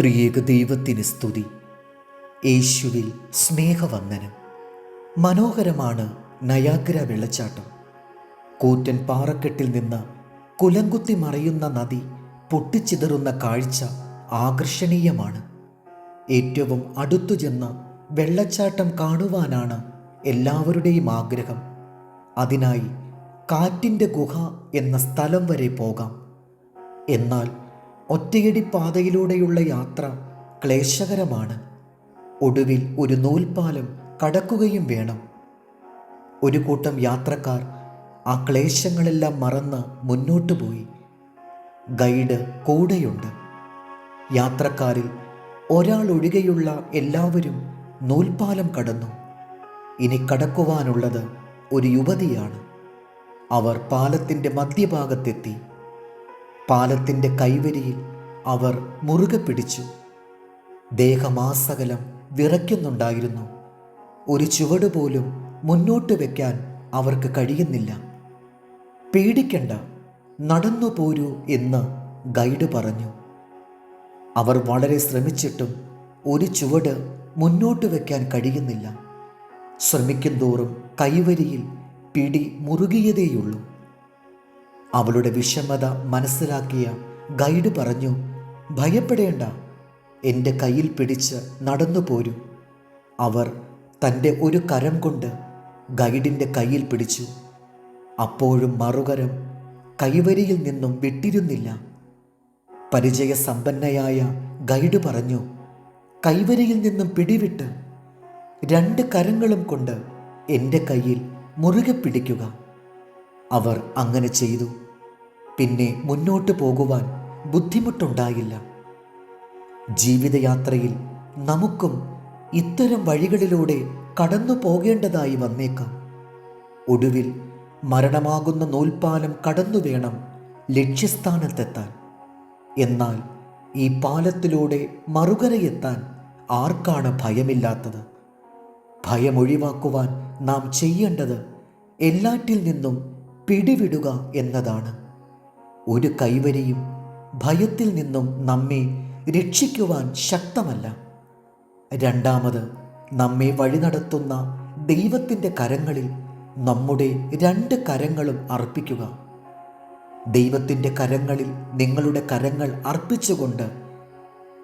ത്രിയേക ദൈവത്തിന് സ്തുതി. യേശുവിൽ സ്നേഹവന്ദനം. മനോഹരമാണ് നയാഗ്ര വെള്ളച്ചാട്ടം. കൂറ്റൻ പാറക്കെട്ടിൽ നിന്ന് കുലങ്കുത്തി മറയുന്ന നദി പൊട്ടിച്ചിതറുന്ന കാഴ്ച ആകർഷണീയമാണ്. ഏറ്റവും അടുത്തു ചെന്ന് വെള്ളച്ചാട്ടം കാണുവാനാണ് എല്ലാവരുടെയും ആഗ്രഹം. അതിനായി കാറ്റിന്റെ ഗുഹ എന്ന സ്ഥലം വരെ പോകാം. എന്നാൽ ഒറ്റയടി പാതയിലൂടെയുള്ള യാത്ര ക്ലേശകരമാണ്. ഒടുവിൽ ഒരു നൂൽപാലം കടക്കുകയും വേണം. ഒരു കൂട്ടം യാത്രക്കാർ ആ ക്ലേശങ്ങളെല്ലാം മറന്ന് മുന്നോട്ടു പോയി. ഗൈഡ് കൂടെയുണ്ട്. യാത്രക്കാരിൽ ഒരാൾ ഒഴികെയുള്ള എല്ലാവരും നൂൽപാലം കടന്നു. ഇനി കടക്കുവാനുള്ളത് ഒരു യുവതിയാണ്. അവർ പാലത്തിന്റെ മധ്യഭാഗത്തെത്തി. പാലത്തിന്റെ കൈവരിയിൽ അവർ മുറുകെ പിടിച്ചു. ദേഹമാസകലം വിറയ്ക്കുന്നുണ്ടായിരുന്നു. ഒരു ചുവട് പോലും മുന്നോട്ട് വയ്ക്കാൻ അവർക്ക് കഴിയുന്നില്ല. പേടിക്കണ്ട നടന്നു പോരൂ എന്ന് ഗൈഡ് പറഞ്ഞു. അവർ വളരെ ശ്രമിച്ചിട്ടും ഒരു ചുവട് മുന്നോട്ട് വയ്ക്കാൻ കഴിയുന്നില്ല. ശ്രമിക്കും തോറും കൈവരിയിൽ പിടി മുറുകിയതേയുള്ളൂ. അവളുടെ വിഷമത മനസ്സിലാക്കിയ ഗൈഡ് പറഞ്ഞു ഭയപ്പെടേണ്ട. എന്റെ കയ്യിൽ പിടിച്ച് നടന്നു പോരൂ. അവർ തന്റെ ഒരു കരം കൊണ്ട് ഗൈഡിന്റെ കയ്യിൽ പിടിച്ചു. അപ്പോഴും മറുകരം കൈവരിയിൽ നിന്നും വിട്ടിരുന്നില്ല. പരിചയസമ്പന്നയായ ഗൈഡ് പറഞ്ഞു കൈവരിയിൽ നിന്നും പിടിവിട്ട് രണ്ട് കരങ്ങളും കൊണ്ട് എന്റെ കയ്യിൽ മുറുകെ പിടിക്കുക. അവർ അങ്ങനെ ചെയ്തു. പിന്നെ മുന്നോട്ട് പോകുവാൻ ബുദ്ധിമുട്ടുണ്ടായില്ല. ജീവിതയാത്രയിൽ നമുക്കും ഇത്തരം വഴികളിലൂടെ കടന്നു പോകേണ്ടതായി വന്നേക്കാം. ഒടുവിൽ മരണമാകുന്ന നൂൽപ്പാലം കടന്നു വേണം ലക്ഷ്യസ്ഥാനത്തെത്താൻ. എന്നാൽ ഈ പാലത്തിലൂടെ മറുകരയെത്താൻ ആർക്കാണ് ഭയമില്ലാത്തത്? ഭയമൊഴിവാക്കുവാൻ നാം ചെയ്യേണ്ടത് എല്ലാറ്റിൽ നിന്നും പിടിവിടുക എന്നതാണ്. ഒരു കൈവരിയും ഭയത്തിൽ നിന്നും നമ്മെ രക്ഷിക്കുവാൻ ശക്തമല്ല. രണ്ടാമത് നമ്മെ വഴി നടത്തുന്ന ദൈവത്തിന്റെ കരങ്ങളിൽ നമ്മുടെ രണ്ട് കരങ്ങളും അർപ്പിക്കുക. ദൈവത്തിന്റെ കരങ്ങളിൽ നിങ്ങളുടെ കരങ്ങൾ അർപ്പിച്ചുകൊണ്ട്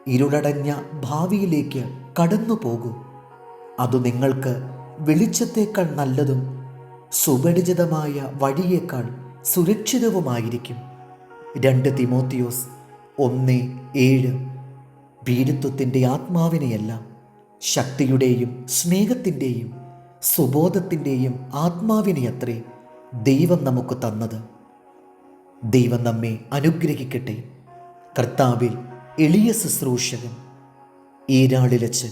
ഇരുളടഞ്ഞ ഭാവിയിലേക്ക് കടന്നു പോകൂ അത് നിങ്ങൾക്ക് വെളിച്ചത്തേക്കാൾ നല്ലതും സുപരിചിതമായ വഴിയേക്കാൾ സുരക്ഷിതവുമായിരിക്കും. രണ്ട് തിമോത്തിയോസ് ഒന്ന് ഏഴ്. ഭീരുത്വത്തിന്റെ ആത്മാവിനെയെല്ലാം ശക്തിയുടെയും സ്നേഹത്തിന്റെയും സുബോധത്തിന്റെയും ആത്മാവിനെയത്രേ ദൈവം നമുക്ക് തന്നത്. ദൈവം നമ്മെ അനുഗ്രഹിക്കട്ടെ. കർത്താവിൽ എളിയ ശുശ്രൂഷകൻ ഈരാളിലച്ചൻ